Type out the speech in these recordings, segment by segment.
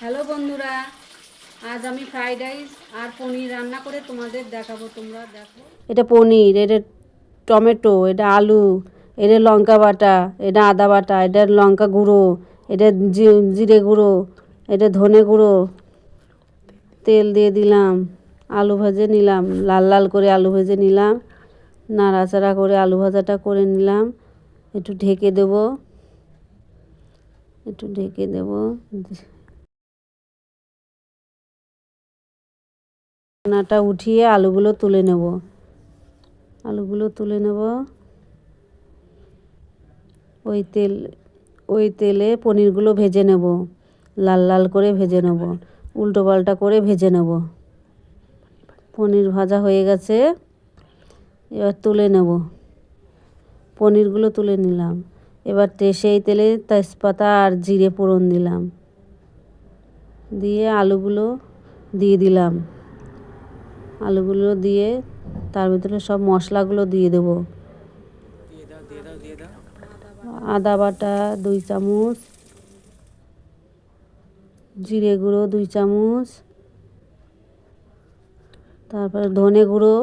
Hello বন্ধুরা, আজ আমি ফ্রাইড রাইস আর পনির রান্না করে তোমাদের দেখাবো। তোমরা দেখো। এটা পনির, এটা টমেটো, এটা আলু, এটা লঙ্কা বাটা, এটা আদা বাটা, এটা লঙ্কা গুঁড়ো, এটা জিরে গুঁড়ো, এটা ধনে গুঁড়ো। তেল দিয়ে দিলাম, আলু ভেজে নিলাম, লাল লাল করে আলু ভেজে নিলাম, নাড়াচাড়া করে আলু ভাজাটা করে নিলাম। একটু ঢেকে দেবো, একটু ঢেকে দেবো। ঢাকনাটা উঠিয়ে আলুগুলো তুলে নেব। আলুগুলো তুলে নেব। ওই তেল, ওই তেলে পনিরগুলো ভেজে নেব। লাল লাল করে ভেজে নেব। উল্টো পাল্টা করে ভেজে নেব। পনির ভাজা হয়ে গেছে। এবার তুলে নেব। পনিরগুলো তুলে নিলাম। এবার সেই তেলে তেজপাতা আর জিরে ফোড়ন দিলাম। দিয়ে আলুগুলো দিয়ে দিলাম। আলুগুলো দিয়ে তার ভিতরে সব মশলাগুলো দিয়ে দেবো। আদা বাটা দুই চামচ, জিরে গুঁড়ো দুই চামচ, তারপরে ধনে গুঁড়ো,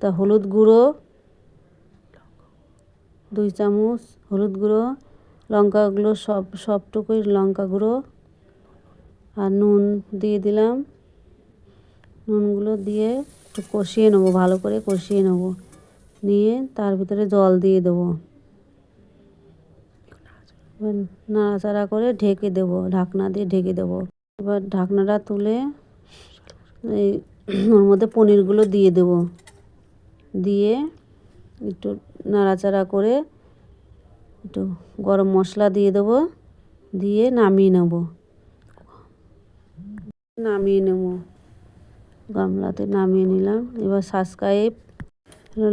তা হলুদ গুঁড়ো দুই চামচ হলুদ গুঁড়ো, লঙ্কাগুলো সব, সবটুকুই লঙ্কা গুঁড়ো আর নুন দিয়ে দিলাম। নুনগুলো দিয়ে একটু কষিয়ে নেব, ভালো করে কষিয়ে নেব। নিয়ে তার ভিতরে জল দিয়ে দেবো। এবার নাড়াচাড়া করে ঢেকে দেবো, ঢাকনা দিয়ে ঢেকে দেবো। এবার ঢাকনাটা তুলে এই ওর মধ্যে পনিরগুলো দিয়ে দেবো। দিয়ে একটু নাড়াচাড়া করে একটু গরম মশলা দিয়ে দেবো, দিয়ে নামিয়ে নেব। নামিয়ে নেব। গামলাতে নামিয়ে নিলাম। এবার সাবস্ক্রাইব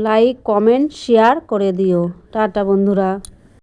লাইক কমেন্ট শেয়ার করে দিও। টাটা বন্ধুরা।